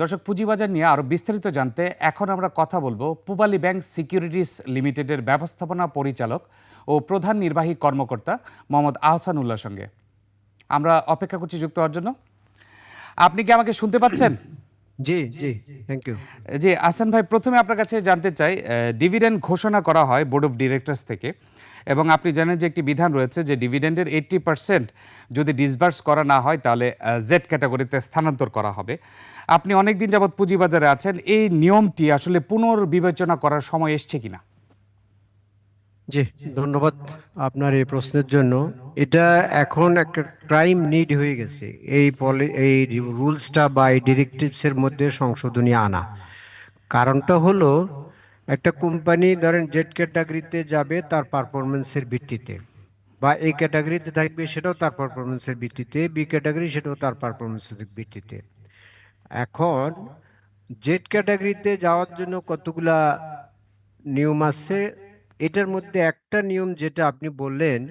দর্শক, পুঁজিবাজার নিয়ে আরও বিস্তারিত জানতে এখন আমরা কথা বলব পূবালী ব্যাংক সিকিউরিটিস লিমিটেডের ব্যবস্থাপনা পরিচালক ও প্রধান নির্বাহী কর্মকর্তা মোহাম্মদ আহসান আহসানুল্লাহর সঙ্গে। আমরা অপেক্ষা করছি যুক্ত হওয়ার জন্য। আপনি কি আমাকে শুনতে পাচ্ছেন? জি জি থ্যাংক ইউ জি, আহসান ভাই, প্রথমে আপনার কাছে জানতে চাই ডিভিডেন্ড ঘোষণা করা হয় বোর্ড অফ ডিরেক্টরস থেকে, এবং আপনি জানেন যে একটি বিধান রয়েছে যে ডিভিডেন্ডের এইট্টি পার্সেন্ট যদি ডিসবার্স করা না হয়, তাহলে জেড ক্যাটাগরিতে স্থানান্তর করা হবে। আপনি অনেকদিন যাবৎ পুঁজিবাজারে আছেন, এই নিয়মটি আসলে পুনর্বিবেচনা করার সময় এসছে কিনা? জি, ধন্যবাদ আপনার এই প্রশ্নের জন্য। এটা এখন একটা ক্রাইম নিড হয়ে গেছে। এই পলি এই রুলসটা বা এই ডিরেক্টিভস এর মধ্যে সংশোধনী আনা। কারণটা হলো, একটা কোম্পানি ধরেন জেড ক্যাটাগরিতে যাবে তার পারফরমেন্সের ভিত্তিতে বা এই ক্যাটাগরিতে থাকবে সেটাও তার পারফরমেন্সের ভিত্তিতে বি ক্যাটাগরি সেটাও তার পারফরমেন্সের ভিত্তিতে। এখন জেড ক্যাটাগরিতে যাওয়ার জন্য কতগুলা নিয়ম আছে? এটার মধ্যে একটা নিয়ম যেটা আপনি বললেন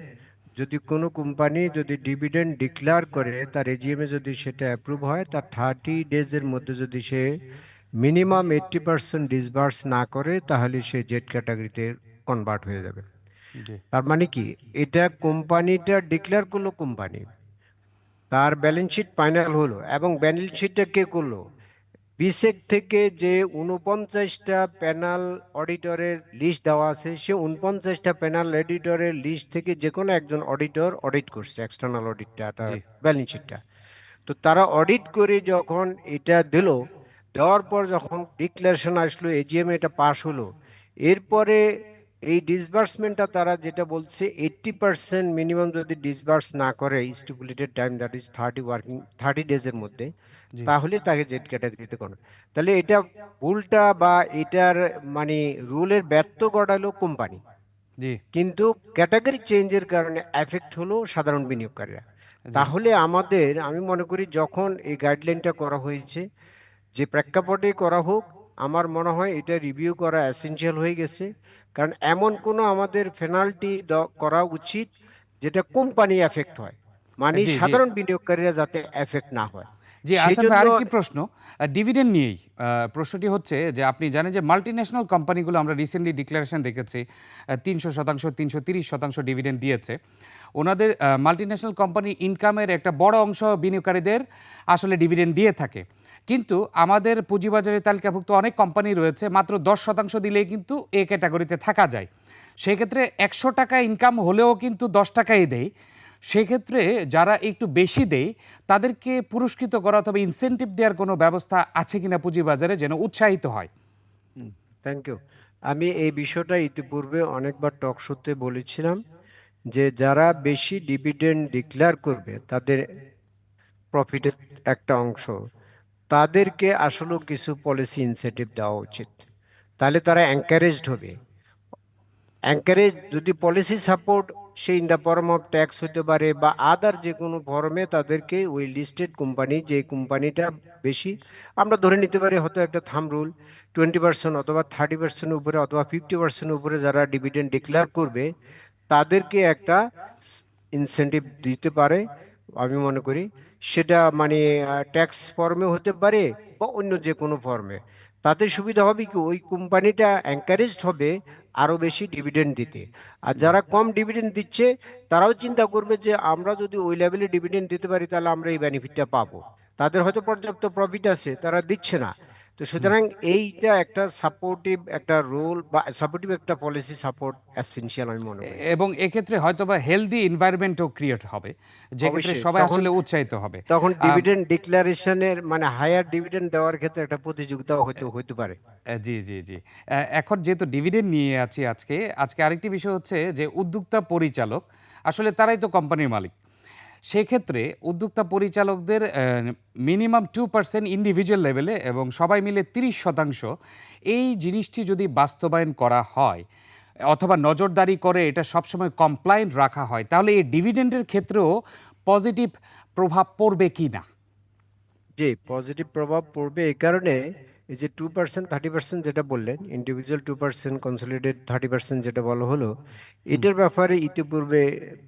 যদি কোনো কোম্পানি যদি ডিভিডেন্ড ডিক্লেয়ার করে তার এজিএমে যদি সেটা অ্যাপ্রুভ হয় তার থার্টি ডেজের মধ্যে যদি সে মিনিমাম এইট্টি পার্সেন্ট ডিসবার্স না করে তাহলে সে জেড ক্যাটাগরিতে কনভার্ট হয়ে যাবে। জি। তার মানে কি? এটা কোম্পানিটা ডিক্লেয়ার করল কোম্পানি। তার ব্যালেন্স শিট ফাইনাল হলো এবং ব্যালেন্স শিটটা কে করল? বিসেক থেকে যে উনপঞ্চাশটা প্যানাল অডিটরের লিস্ট দেওয়া আছে সে উনপঞ্চাশটা প্যানাল অডিটরের লিস্ট থেকে যে কোনো একজন অডিটর অডিট করছে এক্সটার্নাল অডিটটা তার ব্যালেন্স শিটটা তো তারা অডিট করে যখন এটা দিল দেওয়ার পর যখন ডিক্লারেশন আসলো এজিএম এটা পাশ হলো এরপরে এই ডিসবার্সমেন্টটা তারা যেটা বলছে এইট্টি পার্সেন্ট মিনিমাম যদি ডিসবার্স না করে stipulated time that is thirty working thirty ডেজের মধ্যে তাহলে তাকে জেড ক্যাটাগরিতে কোনো তাহলে এটা ভুলটা বা এটার মানে রুলের ব্যর্থ ঘটালো কোম্পানি কিন্তু ক্যাটাগরি চেঞ্জের কারণে এফেক্ট হলো সাধারণ বিনিয়োগকারীরা। তাহলে আমাদের আমি মনে করি যখন এই গাইডলাইনটা করা হয়েছে যে প্রেক্ষাপটে করা হোক আমার মনে হয় এটা রিভিউ করা এসেনশিয়াল হয়ে গেছে। কারণ এমন কোনো আমাদের পেনাল্টি করা উচিত যেটা কোম্পানি এফেক্ট হয়। মানে। সাধারণ বিনিয়োগকারীরা যাতে এফেক্ট না হয়। জি সেজন্য- আরেকটি প্রশ্ন। ডিভিডেন্ড নিয়েই। প্রশ্নটি হচ্ছে যে আপনি জানেন যে মাল্টিন্যাশনাল কোম্পানিগুলো আমরা রিসেন্টলি ডিক্লারেশন দেখেছি তিনশো শতাংশ তিনশো তিরিশ শতাংশ ডিভিডেন্ড দিয়েছে। ওনাদের মাল্টিন্যাশনাল কোম্পানি ইনকামের একটা বড় অংশ বিনিয়োগকারীদের আসলে ডিভিডেন্ড দিয়ে থাকে। কিন্তু আমাদের পুঁজিবাজারে তালিকাভুক্ত অনেক কোম্পানি রয়েছে, মাত্র দশ শতাংশ দিলেই কিন্তু এ ক্যাটাগরিতে থাকা যায়। সেক্ষেত্রে একশো টাকা ইনকাম হলেও কিন্তু দশ টাকাই দেয় সেক্ষেত্রে যারা একটু বেশি দেয় তাদেরকে পুরস্কৃত করা অথবা ইনসেনটিভ দেওয়ার কোনো ব্যবস্থা আছে কিনা পুঁজিবাজারে যেন উৎসাহিত হয়। থ্যাংক ইউ আমি এই বিষয়টা ইতিপূর্বে অনেকবার টক শোতে বলেছিলাম যে যারা বেশি ডিভিডেন্ড ডিক্লেয়ার করবে, তাদের প্রফিটের একটা অংশ। তাদেরকে আসলে কিছু পলিসি ইনসেন্টিভ দেওয়া উচিত। তাহলে তারা এনকারেজড হবে। এনকারেজ যদি policy support say in the form of tax হতে পারে বা আদার যে কোনো ফর্মে তাদেরকে ওই লিস্টেড কোম্পানি যে কোম্পানিটা বেশি, আমরা ধরে নিতে পারি হয়তো একটা থাম রুল টোয়েন্টি পার্সেন্ট অথবা থার্টি পার্সেন্ট উপরে অথবা ফিফটি পার্সেন্ট উপরে যারা ডিভিডেন্ড ডিক্লেয়ার করবে, তাদেরকে একটা ইনসেন্টিভ দিতে পারে, আমি মনে করি। সেটা মানে ট্যাক্স ফর্মে হতে পারে বা অন্য যে কোনো ফর্মে তাতে সুবিধা হবে কি? ওই কোম্পানিটা এনকারেজড হবে আরও বেশি ডিভিডেন্ড দিতে। আর যারা কম ডিভিডেন্ড দিচ্ছে, তারাও চিন্তা করবে যে আমরা যদি ওই লেভেলে ডিভিডেন্ড দিতে পারি, তাহলে আমরা এই বেনিফিটটা পাবো। তাদের হয়তো পর্যাপ্ত প্রফিট আছে, তারা দিচ্ছে না। তো সুতরাং এইটা একটা সাপোর্টিভ একটা রোল বা সাপোর্টিভ একটা পলিসি সাপোর্ট এসেনশিয়াল আমি মনে করি। এবং এক্ষেত্রে হয়তোবা হেলদি এনভায়রনমেন্টও ক্রিয়েট হবে। যে ক্ষেত্রে সবাই আসলে উৎসাহিত হবে। তখন ডিভিডেন্ড ডিক্লারেশনের মানে হায়ার ডিভিডেন্ড দেওয়ার ক্ষেত্রে একটা প্রতিযোগিতাও হয়তো হতে পারে। জি জি জি। এখন যেহেতু ডিভিডেন্ড নিয়ে আছি আজকে আজকে আরেকটি বিষয় হচ্ছে যে উদ্যোক্তা পরিচালক আসলে তারাই তো কোম্পানির মালিক। সেক্ষেত্রে উদ্যোক্তা পরিচালকদের মিনিমাম টু পার্সেন্ট ইন্ডিভিজুয়াল লেভেলে এবং সবাই মিলে তিরিশ শতাংশ এই জিনিসটি যদি বাস্তবায়ন করা হয় অথবা নজরদারি করে এটা সবসময় কমপ্লায়েন্ট রাখা হয়, তাহলে এই ডিভিডেন্ডের ক্ষেত্রেও পজিটিভ প্রভাব পড়বে কি না? যে পজিটিভ প্রভাব পড়বে এই কারণে এই যে টু পার্সেন্ট থার্টি পার্সেন্ট যেটা বললেন individual two percent consolidate thirty percent যেটা বলা হলো এটার ব্যাপারে ইতিপূর্বে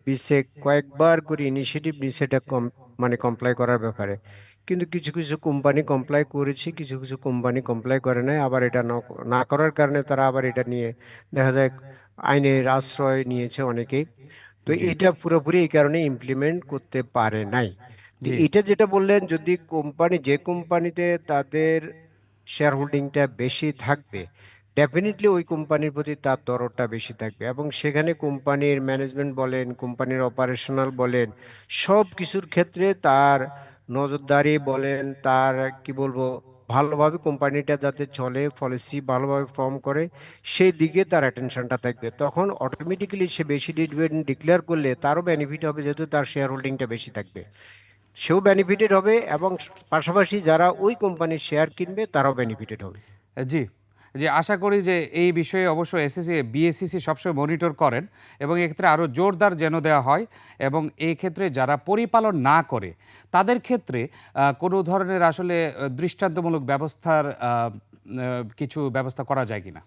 বিশেক কয়েকবার করে ইনিশিয়েটিভ নিয়েছে এটা কম মানে কমপ্লাই করার ব্যাপারে। কিন্তু কিছু কিছু কোম্পানি কমপ্লাই করেছে কিছু কিছু কোম্পানি কমপ্লাই করে নাই আবার এটা ন- না করার কারণে তারা আবার এটা নিয়ে দেখা যায় আইনের আশ্রয় নিয়েছে অনেকেই। তো এটা পুরোপুরি এই কারণে ইমপ্লিমেন্ট করতে পারে নাই। এটা যেটা বললেন যদি কোম্পানি যে কোম্পানিতে তাদের শেয়ার হোল্ডিংটা বেশি থাকবে। ডেফিনেটলি ওই কোম্পানির প্রতি তার দরদটা বেশি থাকবে এবং সেখানে কোম্পানির ম্যানেজমেন্ট বলেন, কোম্পানির অপারেশনাল বলেন, সব কিছুর ক্ষেত্রে তার নজরদারি বলেন, তার কি বলব, ভালোভাবে কোম্পানিটা যাতে চলে পলিসি ভালোভাবে ফর্ম করে, সেই দিকে তার অ্যাটেনশনটা থাকবে। তখন অটোমেটিক্যালি সে বেশি ডিভিডেন্ড ডিক্লেয়ার করলে তারও বেনিফিট হবে যেহেতু তার শেয়ার হোল্ডিংটা বেশি থাকবে। সেও বেনিফিটেড হবে এবং পাশাপাশি যারা ওই কোম্পানির শেয়ার কিনবে, তারাও বেনিফিটেড হবে। জি। যে আশা করি যে এই বিষয়ে অবশ্য এসএসসি বিএসসিসি সবসময় মনিটর করেন এবং এক্ষেত্রে আরও জোরদার যেন দেওয়া হয় এবং এই ক্ষেত্রে যারা পরিপালন না করে, তাদের ক্ষেত্রে কোনো ধরনের আসলে দৃষ্টান্তমূলক ব্যবস্থার কিছু ব্যবস্থা করা যায় কিনা?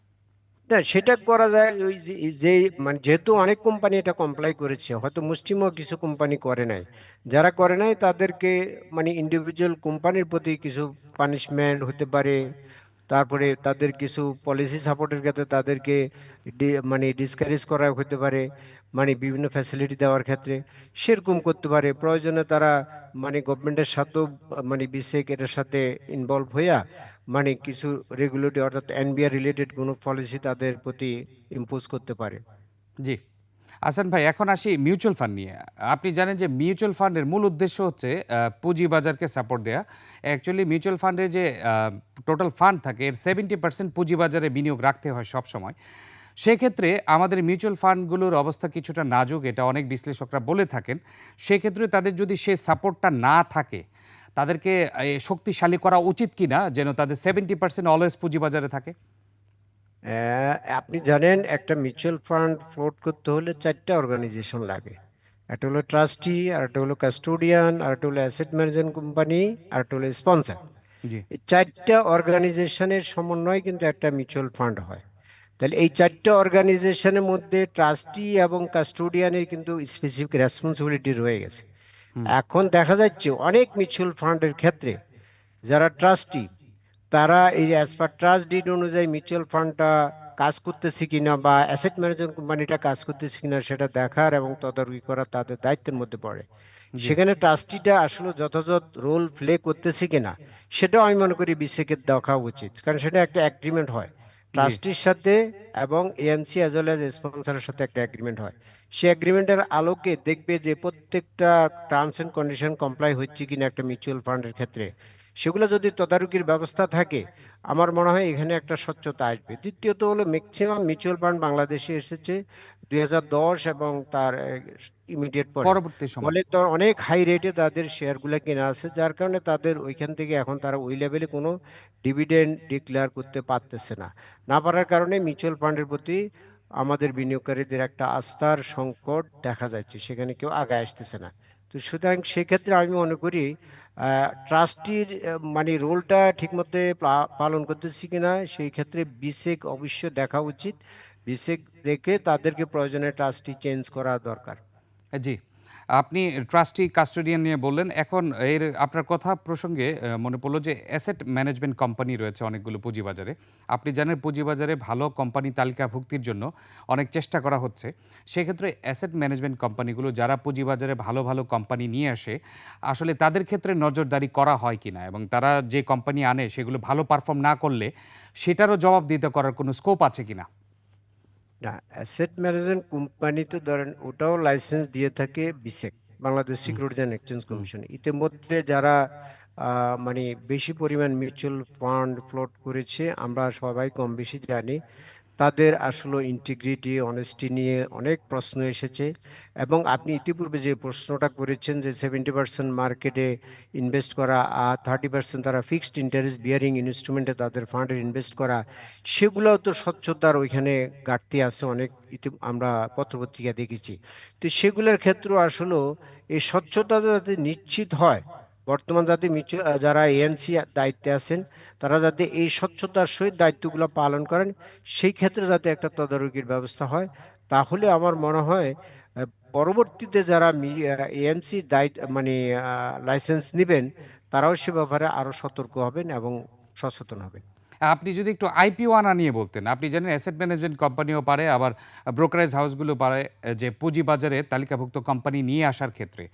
না, সেটা করা যায় ওই যে মানে যেহেতু অনেক কোম্পানি এটা কমপ্লাই করেছে, হয়তো মুষ্টিমেয় কিছু কোম্পানি করে নাই। যারা করে নাই তাদেরকে মানে ইন্ডিভিজুয়াল কোম্পানির প্রতি কিছু পানিশমেন্ট হতে পারে, তারপরে তাদের কিছু পলিসি সাপোর্টের ক্ষেত্রে তাদেরকে মানে ডিসকারেজ করা হতে পারে মানে বিভিন্ন ফ্যাসিলিটি দেওয়ার ক্ষেত্রে সেরকম করতে পারে। প্রয়োজনে তারা মানে গভর্নমেন্টের সাথেও মানে বিশেক এটার সাথে ইনভলভ হইয়া মানে কিছু রেগুলেটরি অর্থাৎ এনবিআর রিলেটেড কোনো পলিসি তাদের প্রতি ইম্পোজ করতে পারে। জি। আসান ভাই, এখন আসি মিউচুয়াল ফান্ড নিয়ে। আপনি জানেন যে মিউচুয়াল ফান্ডের মূল উদ্দেশ্য হচ্ছে পুঁজি বাজারকে সাপোর্ট দেওয়া অ্যাকচুয়ালি মিউচুয়াল ফান্ডে যে টোটাল ফান্ড থাকে, এর সেভেন্টি পার্সেন্ট পুঁজি বাজারে বিনিয়োগ রাখতে হয় সব সময় সেক্ষেত্রে আমাদের মিউচুয়াল ফান্ডগুলোর অবস্থা কিছুটা নাজুক, এটা অনেক বিশ্লেষকরা বলে থাকেন। সেক্ষেত্রে তাদের যদি সে সাপোর্টটা না থাকে তাদেরকে শক্তিশালী করা উচিত কিনা যেন তাদের সেভেন্টি পার্সেন্ট অলওয়েজ পুঁজি বাজারে থাকে আপনি জানেন একটা মিউচুয়াল ফান্ড ফ্লোট করতে হলে চারটা অর্গানাইজেশন লাগে। একটা হলো ট্রাস্টি আর একটা হলো কাস্টোডিয়ান আর একটা হলো অ্যাসেট ম্যানেজমেন্ট কোম্পানি আর একটা হলো স্পন্সর এই চারটা অর্গানাইজেশনের সমন্বয় কিন্তু একটা মিউচুয়াল ফান্ড হয়। তাহলে এই চারটা অর্গানাইজেশনের মধ্যে ট্রাস্টি এবং কাস্টোডিয়ানের কিন্তু স্পেসিফিক রেসপন্সিবিলিটি রয়ে গেছে। এখন দেখা যাচ্ছে অনেক মিউচুয়াল ফান্ডের ক্ষেত্রে যারা ট্রাস্টি তারা এই অ্যাজ পার ট্রাস্ট ডিড অনুযায়ী মিউচুয়াল ফান্ডটা কাজ করতেছে কিনা বা অ্যাসেট ম্যানেজমেন্ট কোম্পানিটা কাজ করতেছে কিনা সেটা দেখার এবং তদারকি করা তাদের দায়িত্বের মধ্যে পড়ে। সেখানে ট্রাস্টিটা আসলে যথাযথ রোল প্লে করতেছে কিনা সেটাও আমি মনে করি বিসিকের দেখা উচিত। কারণ সেটা একটা অ্যাগ্রিমেন্ট হয়। ট্রাস্টির সাথে এবং এএমসি অ্যাজ ওয়েল অ্যাজ স্পন্সরের সাথে একটা এগ্রিমেন্ট হয়। সেই এগ্রিমেন্টের আলোকে দেখবে যে প্রত্যেকটা টার্মস এন্ড কন্ডিশন কমপ্লাই হচ্ছে কিনা একটা মিউচুয়াল ফান্ডের ক্ষেত্রে। সেগুলো যদি তদারকির ব্যবস্থা থাকে আমার মনে হয় এখানে একটা স্বচ্ছতা আসবে। দ্বিতীয়ত হলো ম্যাক্সিমাম মিউচুয়াল ফান্ড বাংলাদেশে এসেছে দুই হাজার দশ এবং তার ইমিডিয়েট পরবর্তী সময়। ফলে তো অনেক হাই রেটে তাদের শেয়ারগুলো কেনা আছে যার কারণে তাদের ওইখান থেকে এখন তারা ওই লেভেলে কোনো ডিভিডেন্ড ডিক্লেয়ার করতে পারতেছে না। না পারার কারণে মিউচুয়াল ফান্ডের প্রতি আমাদের বিনিয়োগকারীদের একটা আস্থার সংকট দেখা যাচ্ছে সেখানে কেউ আগায় আসতেছে না। তো সুতরাং সেক্ষেত্রে আমি মনে করি ট্রাস্টির মানে রোলটা ঠিকমতো পালন করতেছি কিনা, সেই ক্ষেত্রে বিসেক অবশ্য দেখা উচিত। বিসেক দেখে তাদেরকে প্রয়োজনে ট্রাস্টি চেঞ্জ করা দরকার। জি। আপনি ট্রাস্টি কাস্টোডিয়ান নিয়ে বললেন, এখন এর আপনার কথা প্রসঙ্গে মনে পড়ল যে অ্যাসেট ম্যানেজমেন্ট কোম্পানি রয়েছে অনেকগুলো পুঁজিবাজারে। আপনি জানেন পুঁজিবাজারে ভালো কোম্পানি তালিকাভুক্তির জন্য অনেক চেষ্টা করা হচ্ছে। সেক্ষেত্রে অ্যাসেট ম্যানেজমেন্ট কোম্পানিগুলো যারা পুঁজিবাজারে ভালো ভালো কোম্পানি নিয়ে আসে, আসলে তাদের ক্ষেত্রে নজরদারি করা হয় কিনা এবং তারা যে কোম্পানি আনে সেগুলো ভালো পারফর্ম না করলে সেটারও জবাব দিতে করার কোনো স্কোপ আছে কিনা? না অ্যাসেট ম্যানেজমেন্ট কোম্পানি তো ধরেন ওটাও লাইসেন্স দিয়ে থাকে বিসেক Bangladesh securities and exchange commission ইতিমধ্যে যারা মানে বেশি পরিমাণ মিউচুয়াল ফান্ড ফ্লোট করেছে আমরা সবাই কম বেশি জানি। তাদের আসলে ইন্টিগ্রিটি অনেস্টি নিয়ে অনেক প্রশ্ন এসেছে এবং আপনি ইতিপূর্বে যে প্রশ্নটা করেছেন যে সেভেন্টি পার্সেন্ট মার্কেটে ইনভেস্ট করা আর থার্টি পার্সেন্ট তারা ফিক্সড ইন্টারেস্ট বিয়ারিং ইনস্ট্রুমেন্টে তাদের ফান্ডে ইনভেস্ট করা, সেগুলোও তো স্বচ্ছতার ওইখানে ঘাটতি আছে অনেক ইতি- আমরা পত্রপত্রিকা দেখেছি। তো সেগুলোর ক্ষেত্রেও আসলে এই স্বচ্ছতা যাতে নিশ্চিত হয় বর্তমান যাতে যারা এএনসি দায়িত্বে আছেন, তারা যাতে এই স্বচ্ছতার সহিত দায়িত্বগুলো পালন করেন, সেই ক্ষেত্রে যাতে একটা তদারকির ব্যবস্থা হয়। তাহলে আমার মনে হয় পরবর্তীতে যারা এএমসি দায়িত্ব মানে লাইসেন্স নেবেন, তারাও সে ব্যাপারে আরও সতর্ক হবেন এবং সচেতন হবেন। আপনি যদি একটু আইপিও আনা নিয়ে বলতেন, আপনি জানেন অ্যাসেট ম্যানেজমেন্ট কোম্পানিও পারে, আবার ব্রোকারেজ হাউসগুলো পারে, যে পুঁজিবাজারে তালিকাভুক্ত কোম্পানি নিয়ে আসার ক্ষেত্রে।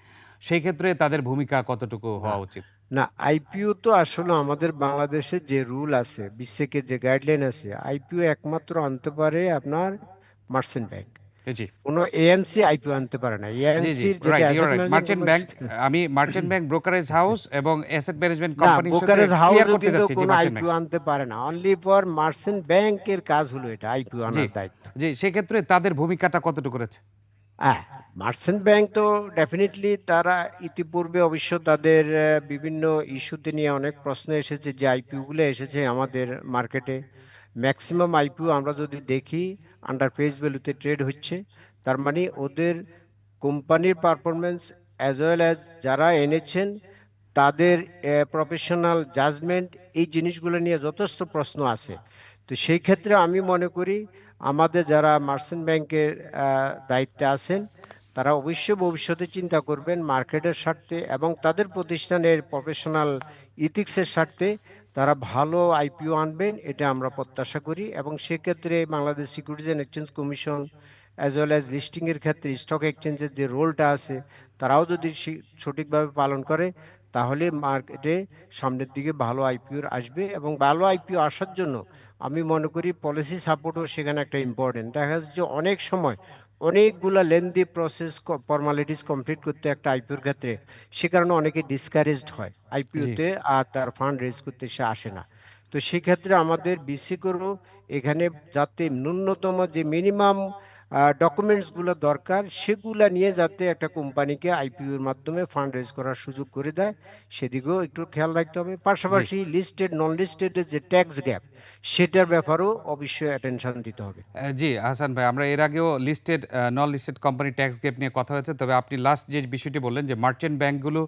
সেই ক্ষেত্রে তাদের ভূমিকা কতটুকু হওয়া উচিত? না আইপিও তো আসলে আমাদের বাংলাদেশে যে রুল আছে বিশ্বের যে গাইডলাইন আছে আইপিও একমাত্র আনতে পারে আপনার মার্চেন্ট ব্যাংক জি। কোনো এএমসি আইপিও আনতে পারে না। এএমসি মার্চেন্ট ব্যাংক আমি মার্চেন্ট ব্যাংক ব্রোকারেজ হাউস এবং অ্যাসেট ম্যানেজমেন্ট না কোম্পানির সাথে ব্রোকারেজ করতে কিন্তু কোনো আইপিও আনতে পারে না। অনলি ফর মার্চেন্ট ব্যাংকের কাজ হলো এটা আইপিও আনার দায়িত্ব। জি সেক্ষেত্রে তাদের ভূমিকাটা কতটুকু রয়েছে? হ্যাঁ মার্চেন্ট ব্যাংক তো ডেফিনেটলি তারা ইতিপূর্বে অবশ্য তাদের বিভিন্ন ইস্যুতে নিয়ে অনেক প্রশ্ন এসেছে, যে আইপিও গুলো এসেছে আমাদের মার্কেটে ম্যাক্সিমাম আইপিও আমরা যদি দেখি আন্ডার ফেস ভ্যালুতে ট্রেড হচ্ছে, তার মানে ওদের কোম্পানির পারফরমেন্স অ্যাজ ওয়েল অ্যাজ যারা এনেছেন, তাদের প্রফেশনাল জাজমেন্ট এই জিনিসগুলো নিয়ে যথেষ্ট প্রশ্ন আছে। তো সেই ক্ষেত্রে আমি মনে করি আমাদের যারা মার্চেন্ট ব্যাংকের দায়িত্বে আছেন, তারা অবশ্যই ভবিষ্যতে চিন্তা করবেন মার্কেটের স্বার্থে এবং তাদের প্রতিষ্ঠানের প্রফেশনাল ইথিক্সের স্বার্থে তারা ভালো আইপিও আনবেন, এটা আমরা প্রত্যাশা করি। এবং সেক্ষেত্রে Bangladesh securities and exchange commission as well as লিস্টিংয়ের ক্ষেত্রে স্টক এক্সচেঞ্জের যে রোলটা আছে, তারাও যদি সঠিকভাবে পালন করে তাহলে মার্কেটে সামনের দিকে ভালো আইপিও আসবে এবং ভালো আইপিও আসার জন্য আমি মনে করি পলিসি সাপোর্টও সেখানে একটা ইম্পর্টেন্ট দেখা যাচ্ছে যে অনেক সময় অনেকগুলা লেন্দি প্রসেস ফর্মালিটিস কমপ্লিট করতে একটা আইপিওর ক্ষেত্রে সে কারণে অনেকে ডিসকারেজড হয় আইপিওতে আর তার ফান্ড রেজ করতে সে আসে না। তো সেক্ষেত্রে আমাদের বিসি করব এখানে যাতে ন্যূনতম যে মিনিমাম ডকুমেন্টসগুলো দরকার সেগুলো নিয়ে যাতে একটা কোম্পানিকে আইপিওর মাধ্যমে ফান্ড রেজ করার সুযোগ করে দেয় সেদিকেও একটু খেয়াল রাখতে হবে। পাশাপাশি লিস্টেড নন লিস্টেড যে ট্যাক্স গ্যাপ সেটার ব্যাপারেও অবশ্যই অ্যাটেনশন দিতে হবে। জি হাসান ভাই আমরা এর আগেও listed non listed company tax gap নিয়ে কথা হয়েছে তবে আপনি লাস্ট যে বিষয়টি বললেন যে মার্চেন্ট ব্যাংকগুলো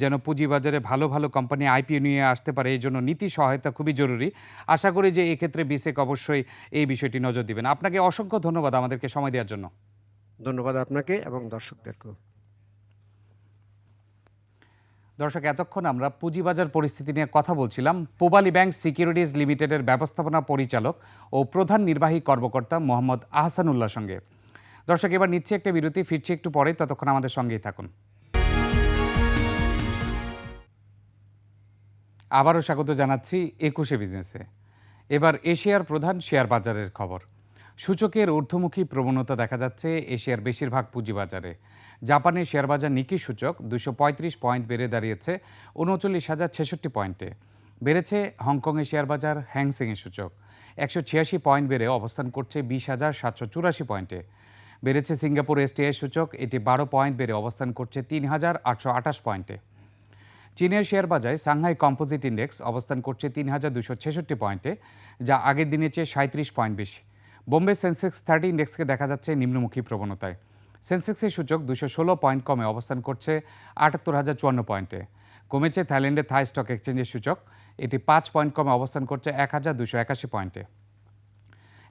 যেন পুঁজিবাজারে ভালো ভালো কোম্পানি আইপিও নিয়ে আসতে পারে এই জন্য নীতি সহায়তা খুবই জরুরি। আশা করি যে এক্ষেত্রে বিসেক অবশ্যই এই বিষয়টি নজর দিবেন। আপনাকে অসংখ্য ধন্যবাদ আমাদেরকে সময় দেওয়ার জন্য। ধন্যবাদ আপনাকে এবং দর্শকদেরকেও। দর্শক, এতক্ষণ আমরা পুঁজিবাজার পরিস্থিতি নিয়ে কথা বলছিলাম। পোবালি ব্যাংক সিকিউরিটিজ লিমিটেডের ব্যবস্থাপনা পরিচালক ও প্রধান নির্বাহী কর্মকর্তা মোহাম্মদ আহসানুল্লাহ সঙ্গে। দর্শক, এবার নিচ্ছে একটা বিরতি, ফিরছি একটু পরে ততক্ষণ আমাদের সঙ্গেই থাকুন। আবারও স্বাগত জানাচ্ছি একুশে বিজনেসে। এবার এশিয়ার প্রধান শেয়ার বাজারের খবর। সূচকের ঊর্ধ্বমুখী প্রবণতা দেখা যাচ্ছে এশিয়ার বেশিরভাগ পুঁজিবাজারে। জাপানের শেয়ার বাজার নিকি সূচক দুশো পয়েন্ট বেড়ে দাঁড়িয়েছে উনচল্লিশ হাজার ছেষট্টি পয়েন্টে। বেড়েছে হংকংয়ের শেয়ার বাজার হ্যাংসেংয়ের সূচক। একশো ছিয়াশি পয়েন্ট বেড়ে অবস্থান করছে বিশ হাজার সাতশো চুরাশি পয়েন্টে। বেড়েছে সিঙ্গাপুর এসটিআই সূচক, এটি বারো পয়েন্ট বেড়ে অবস্থান করছে তিন হাজার আটশো আঠাশ পয়েন্টে। চীনের শেয়ার বাজারে সাংহাই কম্পোজিট ইন্ডেক্স অবস্থান করছে তিন হাজার দুশো ছেষট্টি পয়েন্টে, যা আগের দিনের চেয়ে সাঁত্রিশ পয়েন্ট বেশি। বোম্বে সেন্সেক্স থার্টি ইন্ডেক্সকে দেখা যাচ্ছে নিম্নমুখী প্রবণতায়। সেন্সেক্সের সূচক দুশো ষোলো পয়েন্ট কমে অবস্থান করছে আটাত্তর হাজার চুয়ান্ন পয়েন্টে। কমেছে থাইল্যান্ডের থাই স্টক এক্সচেঞ্জের সূচক। এটি পাঁচ পয়েন্ট কমে অবস্থান করছে এক হাজার দুশো একাশি পয়েন্টে।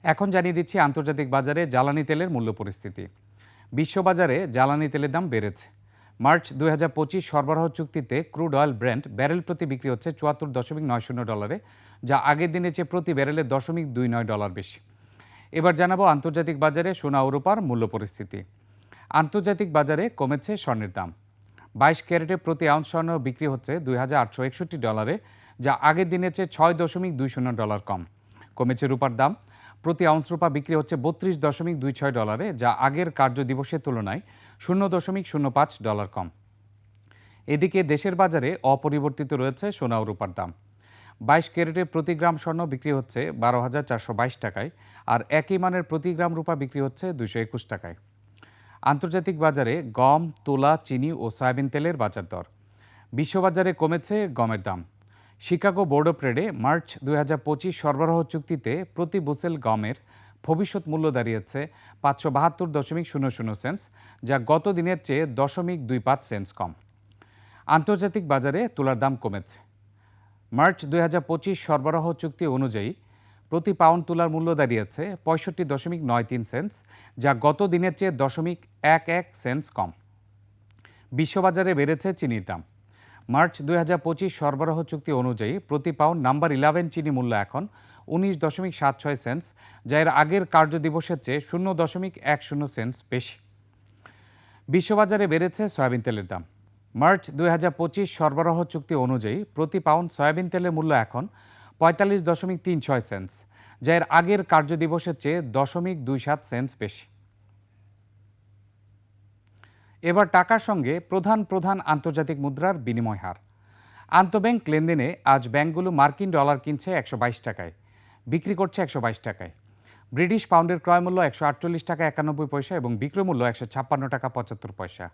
এখন জানিয়ে দিচ্ছি আন্তর্জাতিক বাজারে জ্বালানি তেলের মূল্য পরিস্থিতি। বিশ্ববাজারে জ্বালানি তেলের দাম বেড়েছে। মার্চ দুই হাজার পঁচিশ সরবরাহ চুক্তিতে ক্রুড অয়েল ব্র্যান্ড ব্যারেল প্রতি বিক্রি হচ্ছে চুয়াত্তর দশমিক নয় শূন্য ডলারে, যা আগের দিনের চেয়ে প্রতি ব্যারেলে দশমিক দুই নয় ডলার বেশি। এবার জানাব আন্তর্জাতিক বাজারে সোনা ও রূপার মূল্য পরিস্থিতি। আন্তর্জাতিক বাজারে কমেছে স্বর্ণের দাম। বাইশ ক্যারেটে প্রতি আউন্স স্বর্ণ বিক্রি হচ্ছে দুই হাজার আটশো একষট্টি ডলারে, যা আগের দিনের চেয়ে ছয় দশমিক দুই শূন্য ডলার কম। কমেছে রূপার দাম। প্রতি আউন্স রূপা বিক্রি হচ্ছে বত্রিশ দশমিক দুই ছয় ডলারে, যা আগের কার্য দিবসের তুলনায় শূন্য দশমিক শূন্য পাঁচ ডলার কম। এদিকে দেশের বাজারে অপরিবর্তিত রয়েছে সোনা ও রূপার দাম। বাইশ ক্যারেটে প্রতি গ্রাম স্বর্ণ বিক্রি হচ্ছে বারো হাজার চারশো বাইশ টাকায় আর একই মানের প্রতি গ্রাম রূপা বিক্রি হচ্ছে দুশো একুশ টাকায়। আন্তর্জাতিক বাজারে গম, তুলা, চিনি ও সয়াবিন তেলের বাজার দর। বিশ্ববাজারে কমেছে গমের দাম। শিকাগো বোর্ড অফ ট্রেডে মার্চ দুই হাজার পঁচিশ সরবরাহ চুক্তিতে প্রতি বুসেল গমের ভবিষ্যৎ মূল্য দাঁড়িয়েছে পাঁচশো বাহাত্তর দশমিক শূন্য শূন্য সেন্স যা গত দিনের চেয়ে দশমিক দুই পাঁচ সেন্স কম। আন্তর্জাতিক বাজারে তুলার দাম কমেছে। মার্চ দুই হাজার পঁচিশ সরবরাহ চুক্তি অনুযায়ী প্রতি পাউন্ড তুলার মূল্য দাঁড়িয়েছে পঁয়ষট্টি দশমিক নয় তিন সেন্স যা গত দিনের চেয়ে দশমিক এক এক সেন্স কম। বিশ্ববাজারে বেড়েছে চিনির দাম। মার্চ দুই হাজার পঁচিশ সরবরাহ চুক্তি অনুযায়ী প্রতি পাউন্ড নাম্বার ইলেভেন চিনি মূল্য এখন উনিশ দশমিক সাত ছয় সেন্স যা এর আগের কার্য দিবসের চেয়ে শূন্য দশমিক এক শূন্য সেন্স বেশি। বিশ্ববাজারে বেড়েছে সয়াবিন তেলের দাম। মার্চ দুই সরবরাহ চুক্তি অনুযায়ী প্রতি পাউন্ড সয়াবিন তেলের মূল্য এখন পঁয়তাল্লিশ দশমিক তিন ছয় সেন্স যা এর আগের কার্য দিবসের চেয়ে দশমিক দুই সাত সেন্স বেশি। এবার টাকার সঙ্গে প্রধান প্রধান আন্তর্জাতিক মুদ্রার বিনিময় হার। আন্তঃব্যাংক লেনদেনে আজ ব্যাংকগুলো মার্কিন ডলার কিনছে একশো বাইশ টাকায়, বিক্রি করছে একশো বাইশ টাকায়। ব্রিটিশ পাউন্ডের ক্রয় মূল্য একশো আটচল্লিশ টাকা একানব্বই পয়সা এবং বিক্রয় মূল্য একশো ছাপ্পান্ন টাকা পঁচাত্তর পয়সা।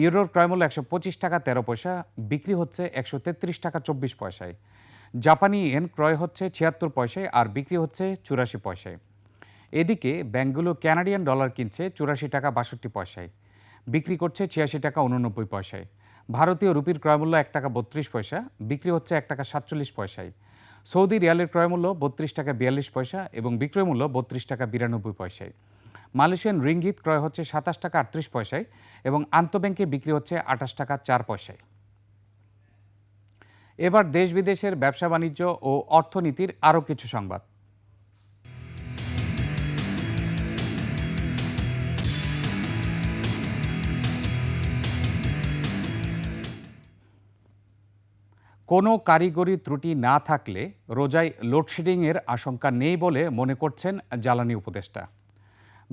ইউরোর ক্রয় মূল্য একশো পঁচিশ টাকা তেরো পয়সা, বিক্রি হচ্ছে একশো তেত্রিশ টাকা চব্বিশ পয়সায়। জাপানি এন ক্রয় হচ্ছে ছিয়াত্তর পয়সায় আর বিক্রি হচ্ছে চুরাশি পয়সায়। এদিকে ব্যাংকগুলো ক্যানাডিয়ান ডলার কিনছে চুরাশি টাকা বাষট্টি পয়সায়। বিক্রি করছে ছিয়াশি টাকা উননব্বই পয়সায়। ভারতীয় রুপির ক্রয়মূল্য এক টাকা বত্রিশ পয়সা, বিক্রি হচ্ছে এক টাকা সাতচল্লিশ পয়সায়। সৌদি রিয়ালের ক্রয়মূল্য বত্রিশ টাকা বিয়াল্লিশ পয়সা এবং বিক্রয় মূল্য বত্রিশ টাকা বিরানব্বই পয়সায়। মালয়েশিয়ান রিঙ্গিত ক্রয় হচ্ছে সাতাশ টাকা আটত্রিশ পয়সায় এবং আন্তঃব্যাংকে বিক্রি হচ্ছে আঠাশ টাকা চার পয়সায়। এবার দেশ বিদেশের ব্যবসা বাণিজ্য ও অর্থনীতির আরও কিছু সংবাদ। কোনো কারিগরি ত্রুটি না থাকলে রোজায় লোডশেডিংয়ের আশঙ্কা নেই বলে মনে করছেন জ্বালানি উপদেষ্টা।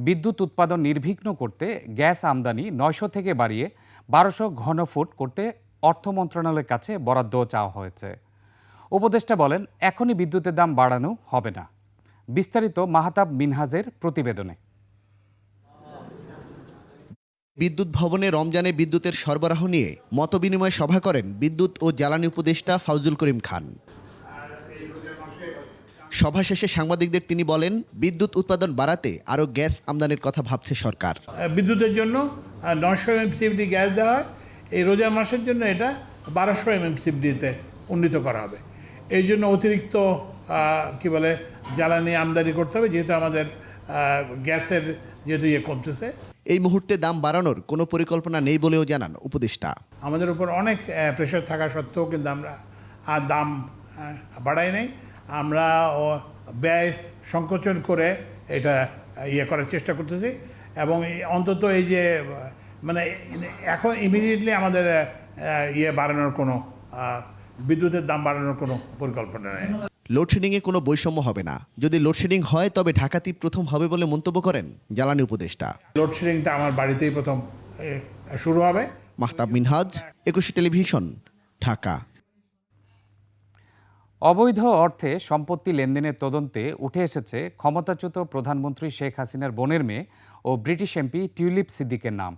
বিদ্যুৎ উৎপাদন নির্বিঘ্ন করতে গ্যাস আমদানি নয়শো থেকে বাড়িয়ে বারোশো ঘনফুট করতে অর্থ মন্ত্রণালয়ের কাছে বরাদ্দ চাওয়া হয়েছে। উপদেষ্টা বলেন, এখনই বিদ্যুতের দাম বাড়ানো হবে না। বিস্তারিত মাহাতাব মিনহাজের প্রতিবেদনে। বিদ্যুৎ ভবনে রমজানে বিদ্যুতের সরবরাহ নিয়ে মতবিনিময় সভা করেন বিদ্যুৎ ও জ্বালানি উপদেষ্টা ফাউজুল করিম খান। সভা শেষে সাংবাদিকদের তিনি বলেন বিদ্যুৎ উৎপাদন বাড়াতে আরও গ্যাস আমদানির কথা ভাবছে সরকার। বিদ্যুতের জন্য নশো এমসিএফডি গ্যাস দেওয়া হয়। এই রোজার মাসের জন্য এটা বারোশো এমএমসিএফডিতে উন্নীত করা হবে। এই জন্য অতিরিক্ত কি বলে জ্বালানি আমদানি করতে হবে যেহেতু আমাদের গ্যাসের যেহেতু ইয়ে কমতেছে। এই মুহূর্তে দাম বাড়ানোর কোনো পরিকল্পনা নেই বলেও জানান উপদেষ্টা। আমাদের উপর অনেক প্রেশার থাকা সত্ত্বেও কিন্তু আমরা আর দাম বাড়াই নাই। আমরা ও ব্যয় সংকোচন করে এটা ইয়ে করার চেষ্টা করতেছি এবং অন্তত এই যে মানে এখন ইমিডিয়েটলি আমাদের ইয়ে বাড়ানোর কোনো বিদ্যুতের দাম বাড়ানোর কোনো পরিকল্পনা নেই। লোডশেডিংয়ে কোনো বৈষম্য হবে না। যদি লোডশেডিং হয় তবে ঢাকাতেই প্রথম হবে বলে মন্তব্য করেন জ্বালানি উপদেষ্টা। লোডশেডিংটা আমার বাড়িতেই প্রথম শুরু হবে। মাহতাব মিনহাজ একুশে টেলিভিশন ঢাকা। অবৈধ অর্থে সম্পত্তি লেনদেনের তদন্তে উঠে এসেছে ক্ষমতাচ্যুত প্রধানমন্ত্রী শেখ হাসিনার বোনের মেয়ে ও ব্রিটিশ এমপি টিউলিপ সিদ্দিকের নাম।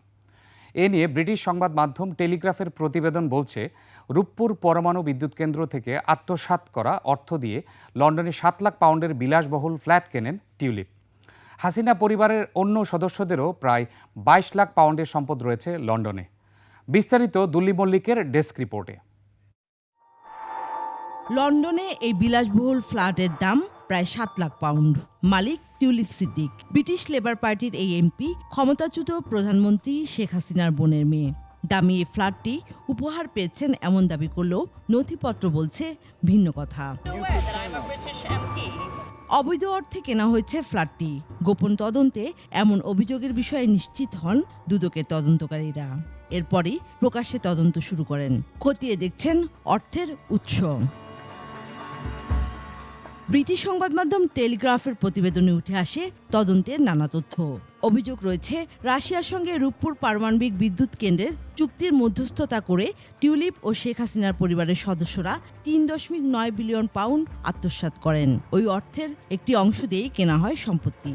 এ নিয়ে ব্রিটিশ সংবাদ মাধ্যম টেলিগ্রাফের প্রতিবেদন বলছে, রূপপুর পরমাণু বিদ্যুৎ কেন্দ্র থেকে আত্মসাৎ করা অর্থ দিয়ে লন্ডনে সাত লাখ পাউন্ডের বিলাসবহুল ফ্ল্যাট কেনেন টিউলিপ। হাসিনা পরিবারের অন্য সদস্যদেরও প্রায় বাইশ লাখ পাউন্ডের সম্পদ রয়েছে লন্ডনে। বিস্তারিত দুল্লি মল্লিকের ডেস্ক রিপোর্টে। লন্ডনে এই বিলাসবহুল ফ্ল্যাটের দাম প্রায় সাত লাখ পাউন্ড। মালিক টিউলিপ সিদ্দিক। ব্রিটিশ লেবার পার্টির এই এমপি, ক্ষমতাচ্যুত প্রধানমন্ত্রী শেখ হাসিনার বোনের মেয়ে। দামি এই ফ্ল্যাটটি উপহার পেয়েছেন এমন দাবি করলেও নথিপত্র বলছে ভিন্ন কথা. অবৈধ অর্থে কেনা হয়েছে ফ্ল্যাটটি। গোপন তদন্তে এমন অভিযোগের বিষয়ে নিশ্চিত হন দুদকের তদন্তকারীরা। এরপরই প্রকাশ্যে তদন্ত শুরু করেন। খতিয়ে দেখছেন অর্থের উৎস। ব্রিটিশ সংবাদ মাধ্যম টেলিগ্রাফের প্রতিবেদনে উঠে আসে তদন্তের নানা তথ্য। অভিযোগ রয়েছে, রাশিয়ার সঙ্গে রূপপুর পারমাণবিক বিদ্যুৎ কেন্দ্রের চুক্তির মধ্যস্থতা করে টিউলিপ ও শেখ হাসিনার পরিবারের সদস্যরা তিন দশমিক নয় বিলিয়ন পাউন্ড আত্মসাৎ করেন। ওই অর্থের একটি অংশ দিয়েই কেনা হয় সম্পত্তি।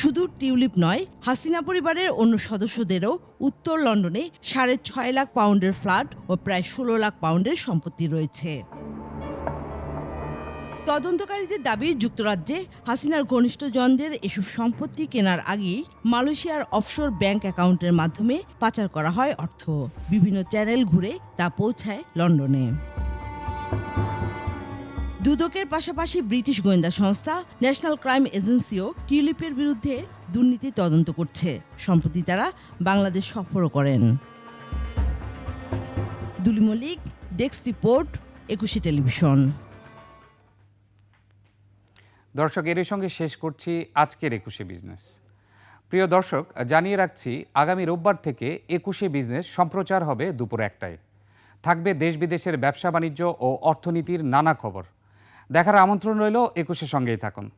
শুধু টিউলিপ নয়, হাসিনা পরিবারের অন্য সদস্যদেরও উত্তর লন্ডনে সাড়ে ছয় লাখ পাউন্ডের ফ্ল্যাট ও প্রায় ষোলো লাখ পাউন্ডের সম্পত্তি রয়েছে। তদন্তকারীদের দাবি যুক্তরাজ্যে হাসিনার ঘনিষ্ঠজনদের এসব সম্পত্তি কেনার আগেই মালয়েশিয়ার অফশোর ব্যাংক অ্যাকাউন্টের মাধ্যমে পাচার করা হয় অর্থ। বিভিন্ন চ্যানেল ঘুরে তা পৌঁছায় লন্ডনে। দুদকের পাশাপাশি ব্রিটিশ গোয়েন্দা সংস্থা ন্যাশনাল ক্রাইম এজেন্সিও টিউলিপের বিরুদ্ধে দুর্নীতি তদন্ত করছে। সম্প্রতি তারা বাংলাদেশ সফরও করেন। Duli Mallik desk report, Ekushey television. দর্শক এর সঙ্গে শেষ করছি আজকের একুশে বিজনেস। প্রিয় দর্শক, জানিয়ে রাখছি, আগামী রোববার থেকে একুশে বিজনেস সম্প্রচার হবে দুপুর একটায়। থাকবে দেশ বিদেশের ব্যবসা, বাণিজ্য ও অর্থনীতির নানা খবর। দেখার আমন্ত্রণ রইল, একুশের সঙ্গেই থাকুন।